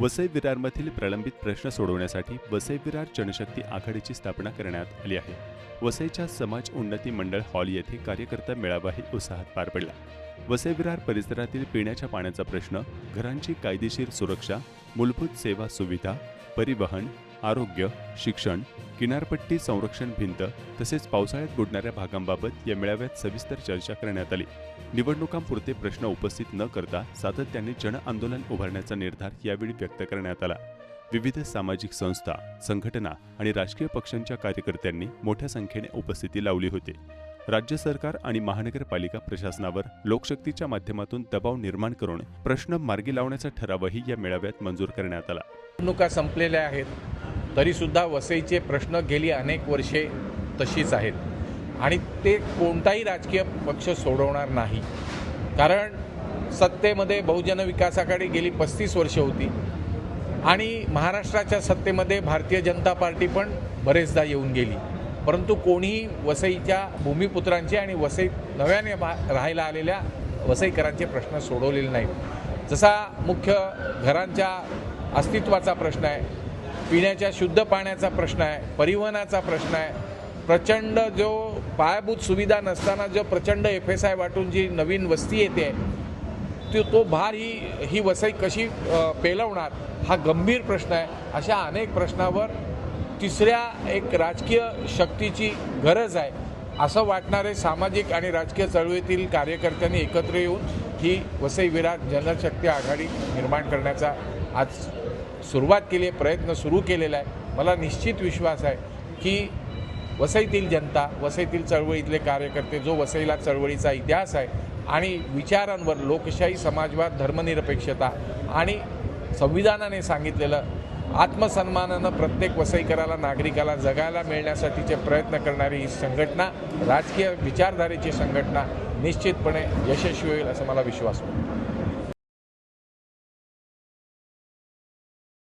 वसई विरारमधील प्रलंबित प्रश्न सोडवण्यासाठी वसई विरार जनशक्ती आघाडीची स्थापना करण्यात आली आहे. वसईच्या समाज उन्नती मंडळ हॉल येथे कार्यकर्ता मेळावाही उत्साहात पार पडला. वसई विरार परिसरातील पिण्याच्या पाण्याचा प्रश्न घरांची कायदेशीर सुरक्षा मूलभूत सेवा सुविधा परिवहन आरोग्य शिक्षण किनारपट्टी संरक्षण भिंत तसेच पावसाळ्यात बुडणाऱ्या भागांबाबत या मेळाव्यात सविस्तर चर्चा करण्यात आली. निवडणुकांपुरते प्रश्न उपस्थित न करता सातत्याने जन आंदोलन उभारण्याचा निर्धार यावेळी व्यक्त करण्यात आला. विविध सामाजिक संस्था संघटना आणि राजकीय पक्षांच्या कार्यकर्त्यांनी मोठ्या संख्येने उपस्थिती लावली होती. राज्य सरकार आणि महानगरपालिका प्रशासनावर लोकशक्तीच्या माध्यमातून दबाव निर्माण करून प्रश्न मार्गी लावण्याचा ठरावही या मेळाव्यात मंजूर करण्यात आला. निवडणुका संपलेल्या आहेत. तरीसुद्धा वसईचे प्रश्न गेली अनेक वर्षे तशीच आहेत. आणि ते कोणताही राजकीय पक्ष सोडवणार नाही. कारण सत्तेमध्ये बहुजन विकास आघाडी गेली पस्तीस वर्ष होती. आणि महाराष्ट्राच्या सत्तेमध्ये भारतीय जनता पार्टी पण बरेचदा येऊन गेली. परंतु कोणीही वसईच्या भूमिपुत्रांचे आणि वसईत नव्याने राहायला आलेल्या वसईकरांचे प्रश्न सोडवलेले नाहीत. जसा मुख्य घरांच्या अस्तित्वाचा प्रश्न आहे पिण्याच्या शुद्ध पाण्याचा प्रश्न आहे परिवहनाचा प्रश्न आहे. प्रचंड जो पायाभूत सुविधा नसताना जो प्रचंड एफ एस आय वाटून जी नवीन वस्ती येते तो तो भार ही ही वसई कशी पेलवणार हा गंभीर प्रश्न आहे. अशा अनेक प्रश्नावर तिसऱ्या एक राजकीय शक्तीची गरज आहे. असं वाटणारे सामाजिक आणि राजकीय चळवळीतील कार्यकर्त्यांनी एकत्र येऊन ही वसई विराट जनशक्ती आघाडी निर्माण करण्याचा आज सुरुवात केली आहे प्रयत्न सुरू केलेला आहे. मला निश्चित विश्वास आहे की वसईतील जनता वसईतील चळवळीतले कार्यकर्ते जो वसईला चळवळीचा इतिहास आहे आणि विचारांवर लोकशाही समाजवाद धर्मनिरपेक्षता आणि संविधानाने सांगितलेलं आत्मसन्मानानं प्रत्येक वसईकराला नागरिकाला जगायला मिळण्यासाठीचे प्रयत्न करणारी ही संघटना राजकीय विचारधारेची संघटना निश्चितपणे यशस्वी होईल असा मला विश्वास वाटतो